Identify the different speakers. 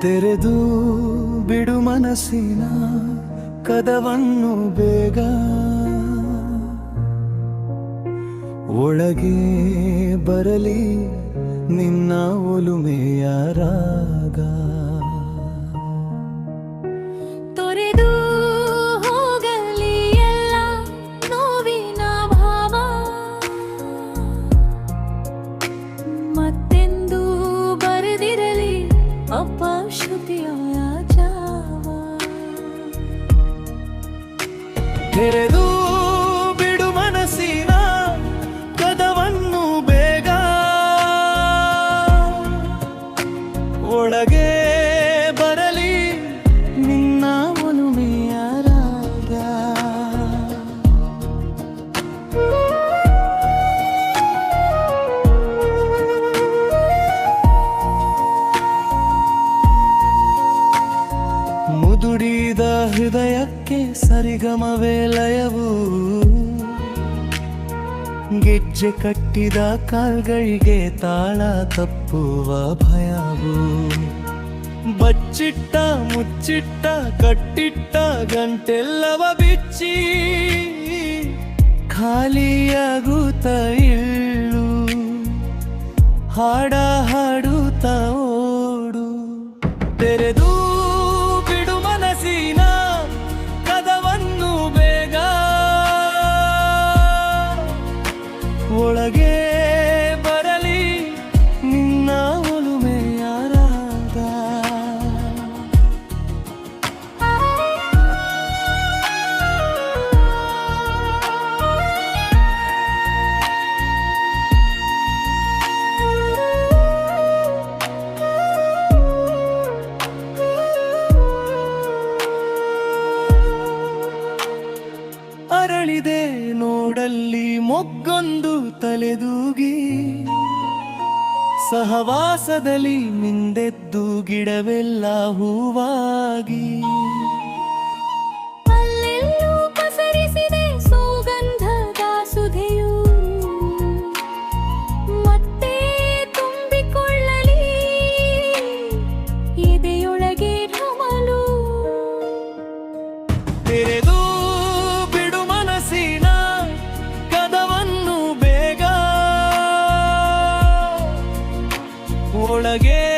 Speaker 1: ತೆರೆದು ಬಿಡು ಮನಸ್ಸಿನ ಕದವನ್ನು ಬೇಗ. ಒಳಗೆ ಬರಲಿ ನಿನ್ನ ಒಲುಮೆಯ
Speaker 2: ತೆರೆದು
Speaker 1: ಬಿಡು ಮನಸ್ಸಿನ ಕದವನ್ನು ಬೇಗ ಒಳಗೆ ಹೃದಯಕ್ಕೆ ಸರಿಗಮವೇ ಲಯವು ಗೆಜ್ಜೆ ಕಟ್ಟಿದ ಕಾಲ್ಗಳಿಗೆ ತಾಳ ತಪ್ಪುವ ಭಯವು. ಬಚ್ಚಿಟ್ಟ, ಮುಚ್ಚಿಟ್ಟ, ಕಟ್ಟಿಟ್ಟ ಗಂಟೆಲ್ಲವ ಬಿಚ್ಚಿ. ಖಾಲಿಯಾಗುತ್ತ ಇಳ್ಳು. ಹಾಡ ಹಾಡುತ್ತ ಓಡು. ತೆರೆದು ನೋಡಲ್ಲಿ ಮೊಗ್ಗೊಂದು ತಲೆದೂಗಿ ಸಹವಾಸದಲ್ಲಿ ಮಿಂದೆದ್ದು ಗಿಡವೆಲ್ಲ ಹೂವಾಗಿ. ಒಳಗೇ